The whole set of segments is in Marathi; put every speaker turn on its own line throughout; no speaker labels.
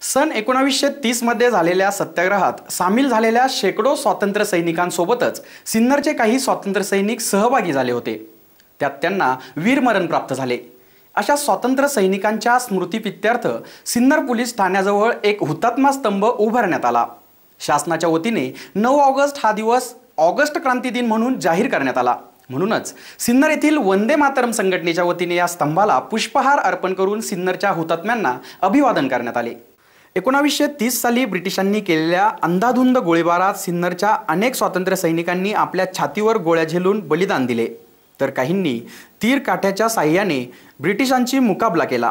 सन एकोणावीसशे तीसमध्ये झालेल्या सत्याग्रहात सामील झालेल्या शेकडो स्वातंत्र्य सैनिकांसोबतच सिन्नरचे काही स्वातंत्र्य सैनिक सहभागी झाले होते. त्यात त्यांना वीरमरण प्राप्त झाले. अशा स्वातंत्र्य सैनिकांच्या स्मृतीपित्यार्थ सिन्नर पोलीस ठाण्याजवळ एक हुतात्मा स्तंभ उभारण्यात आला. शासनाच्या वतीने नऊ ऑगस्ट हा दिवस ऑगस्ट क्रांती दिन म्हणून जाहीर करण्यात आला. म्हणूनच सिन्नर येथील वंदे मातरम संघटनेच्या वतीने या स्तंभाला पुष्पहार अर्पण करून सिन्नरच्या हुतात्म्यांना अभिवादन करण्यात आले. एकोणावीसशे तीस साली ब्रिटिशांनी केलेल्या अंधाधुंद गोळीबारात सिन्नरच्या अनेक स्वातंत्र्य सैनिकांनी आपल्या छातीवर गोळ्या झेलून बलिदान दिले. तर काहींनी तीर काठ्याच्या साह्याने ब्रिटिशांची मुकाबला केला.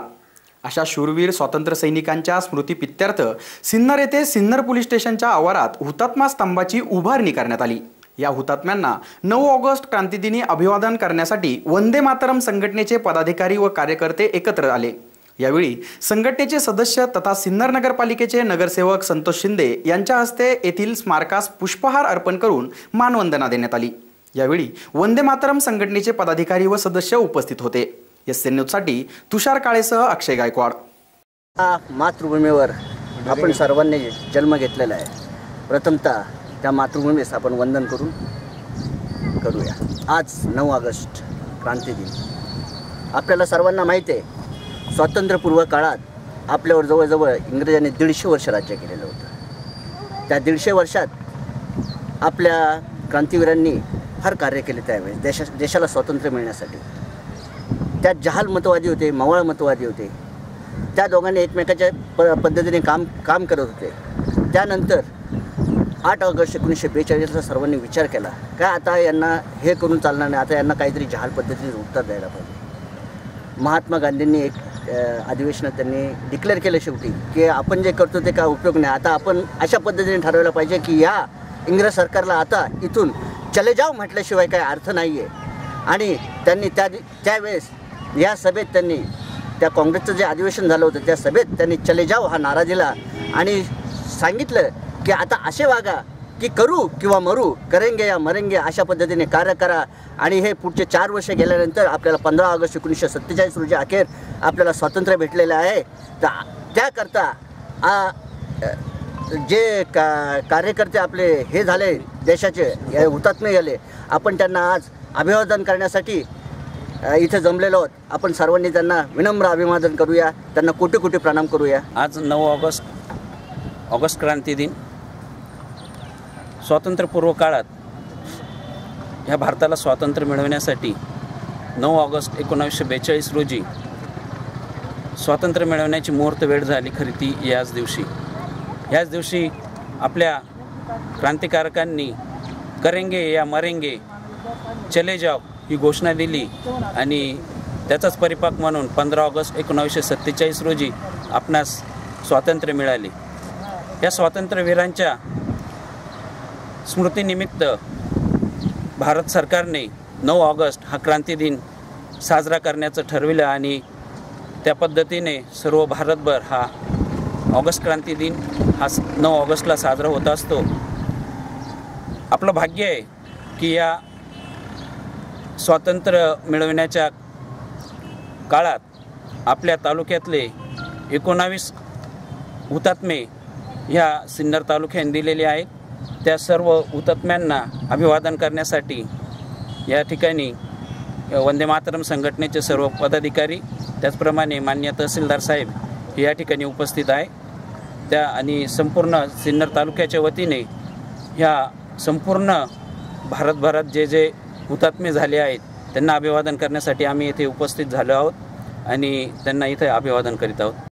अशा शूरवीर स्वातंत्र्य सैनिकांच्या स्मृतीपित्यार्थ सिन्नर येथे सिन्नर पोलीस स्टेशनच्या आवारात हुतात्मा स्तंभाची उभारणी करण्यात आली. या हुतात्म्यांना नऊ ऑगस्ट क्रांतीदिनी अभिवादन करण्यासाठी वंदे मातरम संघटनेचे पदाधिकारी व कार्यकर्ते एकत्र आले. यावेळी संघटनेचे सदस्य तथा सिन्नर नगरपालिकेचे नगरसेवक संतोष शिंदे यांच्या हस्ते येथील स्मारकास पुष्पहार अर्पण करून मानवंदना देण्यात आली. यावेळी वंदे मातरम संघटनेचे पदाधिकारी व सदस्य उपस्थित होते. एस एन न्यूजसाठी तुषार काळेसह अक्षय गायकवाड.
मातृभूमीवर आपण सर्वांनी जन्म घेतलेला आहे. प्रथमतः त्या मातृभूमीस आपण वंदन करून करूया. आज नऊ ऑगस्ट क्रांती दिन. आपल्याला सर्वांना माहीत आहे स्वातंत्र्यपूर्व काळात आपल्यावर जवळजवळ इंग्रजांनी दीडशे वर्ष राज्य केलेलं होतं. त्या दीडशे वर्षात आपल्या क्रांतिवीरांनी फार कार्य केले त्यावेळेस देशा देशाला स्वातंत्र्य मिळण्यासाठी. त्यात जहाल मतवादी होते मवाळ मतवादी होते. त्या दोघांनी एकमेकाच्या प पद्धतीने काम काम करत होते. त्यानंतर आठ ऑगस्ट एकोणीसशे बेचाळीसला सर्वांनी विचार केला काय आता यांना हे करून चालणार नाही आता यांना काहीतरी जहाल पद्धतीने उत्तर द्यायला पाहिजे. महात्मा गांधींनी एक अधिवेशनात त्यांनी डिक्लेअर केलं शेवटी की आपण जे करतो ते काय उपयोग नाही. आता आपण अशा पद्धतीने ठरवलं पाहिजे की या इंग्रज सरकारला आता इथून चले जाव म्हटल्याशिवाय काही अर्थ नाही आहे आणि त्यांनी त्या त्यावेळेस या सभेत त्यांनी त्या काँग्रेसचं जे अधिवेशन झालं होतं त्या सभेत त्यांनी चले जाव हा नारा दिला. आणि सांगितलं की आता असे वागा की करू किंवा मरू करेंगे या मरेंगे अशा पद्धतीने कार्य करा. आणि हे पुढचे चार वर्ष गेल्यानंतर आपल्याला पंधरा ऑगस्ट एकोणीसशे सत्तेचाळीस रोजी अखेर आपल्याला स्वातंत्र्य भेटलेलं आहे. तर त्याकरता आ, जे का कार्यकर्ते आपले हे झाले देशाचे हे हुतात्मे झाले आपण त्यांना आज अभिवादन करण्यासाठी इथे जमलेलो आहोत. आपण सर्वांनी त्यांना विनम्र अभिवादन करूया. त्यांना कोटी कोटी प्रणाम करूया.
आज नऊ ऑगस्ट ऑगस्ट क्रांती दिन. स्वातंत्र्यपूर्व काळात ह्या भारताला स्वातंत्र्य मिळवण्यासाठी नऊ ऑगस्ट एकोणावीसशे बेचाळीस रोजी स्वातंत्र्य मिळवण्याची मुहूर्त वेळ झाली खरी ती याच दिवशी. याच दिवशी आपल्या क्रांतिकारकांनी करेंगे या मरेंगे चले जाओ ही घोषणा दिली आणि त्याचाच परिपाक म्हणून पंधरा ऑगस्ट एकोणावीसशे सत्तेचाळीस रोजी आपणास स्वातंत्र्य मिळाले. या स्वातंत्र्यवीरांच्या स्मृतीनिमित्त भारत सरकारने नऊ ऑगस्ट हा क्रांती दिन साजरा करण्याचं ठरविलं आणि त्या पद्धतीने सर्व भारतभर हा ऑगस्ट क्रांती दिन हा स- नऊ ऑगस्टला साजरा होत असतो. आपलं भाग्य आहे की या स्वातंत्र्य मिळवण्याच्या काळात आपल्या तालुक्यातले एकोणावीस हुतात्मे ह्या सिन्नर तालुक्याने दिलेले आहेत. त्या सर्व हुतात्म्यांना अभिवादन करण्यासाठी या ठिकाणी वंदे मातरम संघटनेचे सर्व पदाधिकारी त्याचप्रमाणे मान्य तहसीलदार साहेब हे या ठिकाणी उपस्थित आहे. त्या आणि संपूर्ण सिन्नर तालुक्याच्या वतीने ह्या संपूर्ण भारतभरात जे जे हुतात्मे झाले आहेत त्यांना अभिवादन करण्यासाठी आम्ही इथे उपस्थित झालो आहोत आणि त्यांना इथे अभिवादन करीत आहोत.